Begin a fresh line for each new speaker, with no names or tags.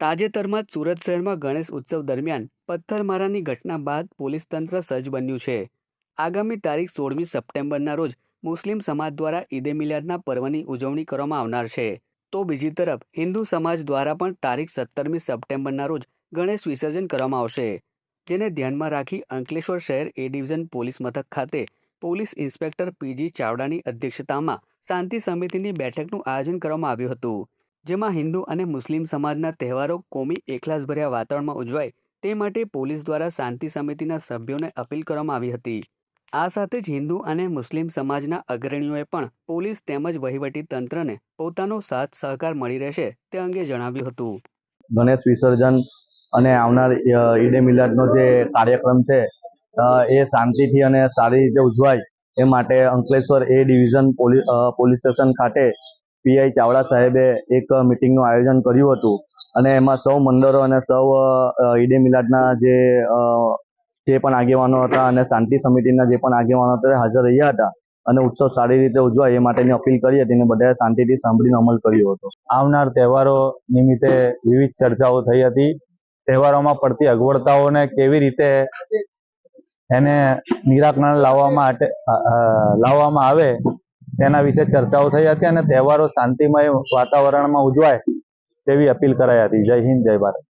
તાજેતરમાં જ સુરત શહેરમાં ગણેશ ઉત્સવ દરમિયાન પથ્થરમારાની ઘટના બાદ પોલીસ તંત્ર સજ્જ બન્યું છે. આગામી તારીખ સોળમી સપ્ટેમ્બરના રોજ મુસ્લિમ સમાજ દ્વારા ઈદે મિલાદના પર્વની ઉજવણી કરવામાં આવનાર છે. તો બીજી તરફ હિન્દુ સમાજ દ્વારા પણ તારીખ સત્તરમી સપ્ટેમ્બરના રોજ ગણેશ વિસર્જન કરવામાં આવશે. જેને ધ્યાનમાં રાખી અંકલેશ્વર શહેર એ ડિવિઝન પોલીસ મથક ખાતે પોલીસ ઇન્સ્પેક્ટર પીજી ચાવડાની અધ્યક્ષતામાં શાંતિ સમિતિની બેઠકનું આયોજન કરવામાં આવ્યું હતું. જેમાં હિન્દુ અને મુસ્લિમ સમાજના તહેવારો કોમી એકલાસભર્યા વાતાવરણમાં ઉજવાય તે માટે પોલીસ દ્વારા શાંતિ સમિતિના સભ્યોને અપીલ કરવામાં આવી હતી. આ સાથે જ હિન્દુ અને મુસ્લિમ સમાજના અગ્રણીઓએ પણ પોલીસ તેમજ વહીવટી તંત્રને પોતાનો સાથ સહકાર મળી રહેશે તે અંગે જણાવ્યું હતું.
ગણેશ વિસર્જન અને આવનાર ઈડે મિલાદનો જે કાર્યક્રમ છે એ શાંતિથી અને સારી રીતે ઉજવાય એ માટે Ankleshwar A division police police station ખાતે પીઆઈ ચાવડા સાહેબે એક મિટિંગનું આયોજન કર્યું હતું. અને એમાં સૌ મંડળો અને સૌ ઈડે મિલાદના જે જે પણ આગેવાનો હતા અને શાંતિ સમિતિના જે પણ આગેવાનો હતા હાજર રહ્યા હતા. અને ઉત્સવ સારી રીતે ઉજવાય એ માટેની અપીલ કરી હતી અને બધાએ શાંતિથી સાંભળીને અમલ કર્યો હતો.
આવનાર તહેવારો નિમિત્તે વિવિધ ચર્ચાઓ થઈ હતી. તહેવારોમાં પડતી અગવડતાઓને કેવી રીતે એને નિરાકરણ લાવવા માટે લાવવામાં આવે તેના વિશે ચર્ચાઓ થઈ હતી અને તહેવારો શાંતિમય વાતાવરણમાં ઉજવાય તેવી અપીલ કરાઈ હતી. જય હિન્દ, જય ભારત.